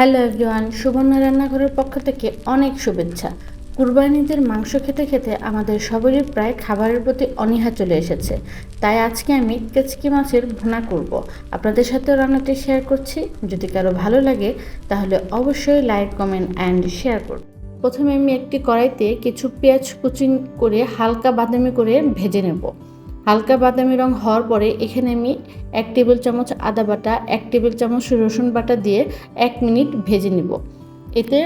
Hello everyone, Suborna রান্নাঘরের পক্ষ থেকে অনেক শুভেচ্ছা। কুরবানিদের মাংস খেতে খেতে আমাদের সবারই প্রায় খাবারের প্রতি অনীহা চলে এসেছে। তাই আজকে আমি কেচকি মাছের ভুনা করব। আপনাদের সাথেও রান্নাটি শেয়ার করছি। যদি কারও ভালো লাগে, তাহলে অবশ্যই লাইক কমেন্ট অ্যান্ড শেয়ার করুন। প্রথমে আমি একটি কড়াইতে কিছু পেঁয়াজ কুচি করে হালকা বাদামি করে ভেজে নেব। হালকা বাদামি রং হওয়ার পরে এখানে আমি এক টেবিল চামচ আদা বাটা, এক টেবিল চামচ রসুন বাটা দিয়ে এক মিনিট ভেজে নিব। এতে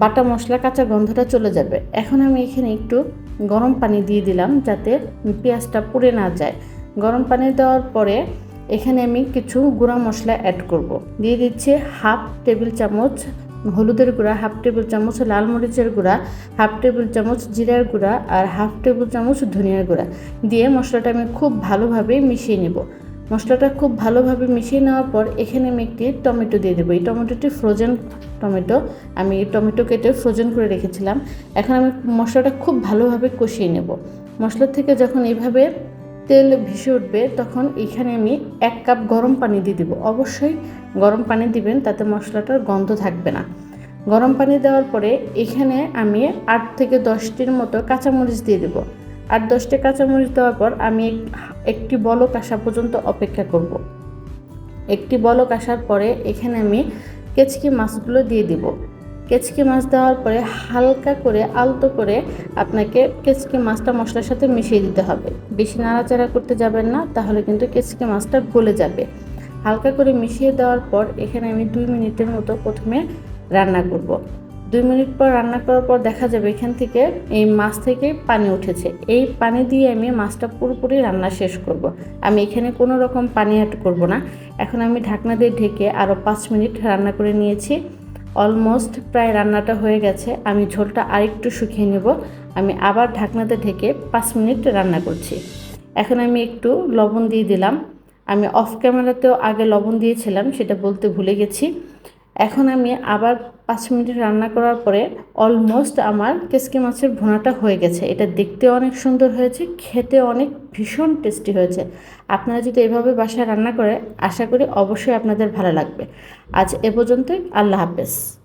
বাটা মশলা কাঁচা গন্ধটা চলে যাবে। এখন আমি এখানে একটু গরম পানি দিয়ে দিলাম যাতে পেঁয়াজটা পুড়ে না যায়। গরম পানি দেওয়ার পরে এখানে আমি কিছু গুঁড়া মশলা অ্যাড করব। দিয়ে দিচ্ছি হাফ টেবিল চামচ হলুদের গুঁড়া হাফ টেবিল চামচ লাল মরিচের গুঁড়া হাফ টেবিল চামচ জিরার গুঁড়া আর হাফ টেবিল চামচ ধনিয়ার গুঁড়া দিয়ে মশলাটা আমি খুব ভালোভাবে মিশিয়ে নেব। মশলাটা খুব ভালোভাবে মিশিয়ে নেওয়ার পর এখানে আমি একটি টমেটো দিয়ে দেবো। এই টমেটোটি ফ্রোজেন টমেটো। আমি টমেটো কেটে ফ্রোজেন করে রেখেছিলাম। এখন আমি মশলাটা খুব ভালোভাবে কষিয়ে নেব। মশলা থেকে যখন এইভাবে তেল ভেসে উঠবে, তখন এখানে আমি এক কাপ গরম পানি দিয়ে দেবো। অবশ্যই গরম পানি দিবেন, তাতে মশলাটার গন্ধ থাকবে না। গরম পানি দেওয়ার পরে এখানে আমি আট থেকে দশটির মতো কাঁচামরিচ দিয়ে দেব। আট দশটি কাঁচামরিচ দেওয়ার পর আমি একটি বলক আসা পর্যন্ত অপেক্ষা করব। একটি বলক আসার পরে এখানে আমি কেচকি মাছগুলো দিয়ে দিব। কেচকি মাছ দেওয়ার পরে হালকা করে আলতো করে আপনাকে কেচকি মাছটা মশলার সাথে মিশিয়ে দিতে হবে। বেশি নাড়াচাড়া করতে যাবেন না, তাহলে কিন্তু কেচকি মাছটা গলে যাবে। হালকা করে মিশিয়ে দেওয়ার পর এখানে আমি দুই মিনিটের মতো প্রথমে রান্না করব। দুই মিনিট পর রান্না করার পর দেখা যাবে এখান থেকে এই মাছ থেকে পানি উঠেছে। এই পানি দিয়ে আমি মাছটা পুরোপুরি রান্না শেষ করব। আমি এখানে কোনো রকম পানি অ্যাড করব না। এখন আমি ঢাকনা দিয়ে ঢেকে আরও পাঁচ মিনিট রান্না করে নিয়েছি। অলমোস্ট প্রায় রান্নাটা হয়ে গেছে। আমি ঝোলটা আরেকটু শুকিয়ে নেব। আমি আবার ঢাকনাতে ঢেকে পাঁচ মিনিট রান্না করছি। এখন আমি একটু লবণ দিয়ে দিলাম। আমি অফ ক্যামেরাতেও আগে লবণ দিয়েছিলাম, সেটা বলতে ভুলে গেছি। এখন আমি আবার পাঁচ মিনিট রান্না করার পরে অলমোস্ট আমার কেসকে মাছের ভোনাটা হয়ে গেছে। এটা দেখতে অনেক সুন্দর হয়েছে, খেতে অনেক ভীষণ টেস্টি হয়েছে। আপনারা যদি এভাবে বাসায় রান্না করে, আশা করি অবশ্যই আপনাদের ভালো লাগবে। আজ এ পর্যন্তই, আল্লাহ হাফেজ।